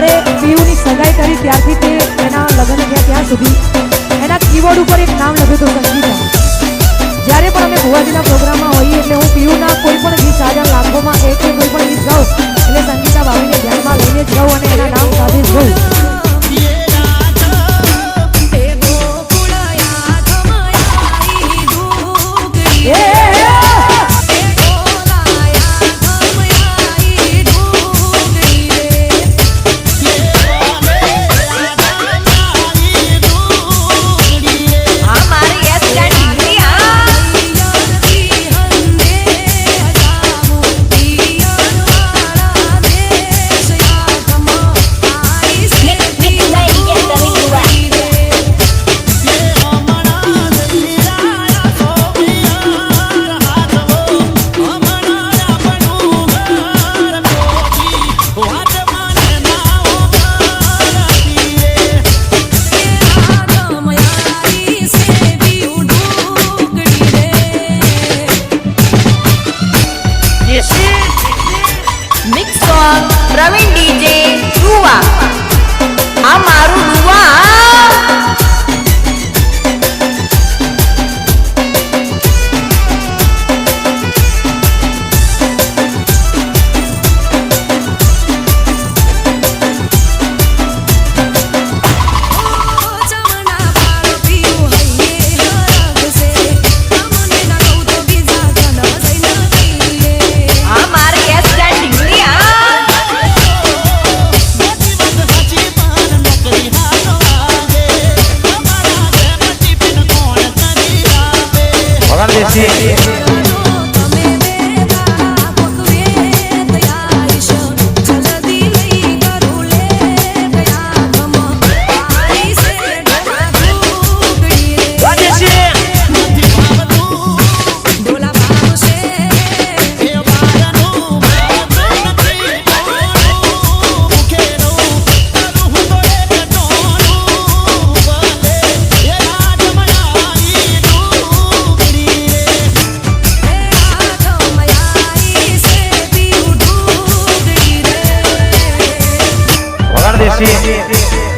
જ્યારે પીયુની સગાઈ કરી ત્યારથી તે એના લગ્ન થયા ત્યાં સુધી એના કીબોર્ડ ઉપર એક નામ લખ્યું હતું સંગીતા. જ્યારે પણ અમે ભુવાજીના પ્રોગ્રામમાં હોઈએ એટલે હું પીયુના કોઈ પણ ગીત સાજા લાખોમાં એક કે કોઈ પણ ગીત ગાઉં એટલે સંગીતા ભાભીને ધ્યાનમાં લઈને જ ગાઉં અને એના નામ સાથે જ ગાઉં. એ, বেঁচে દેશી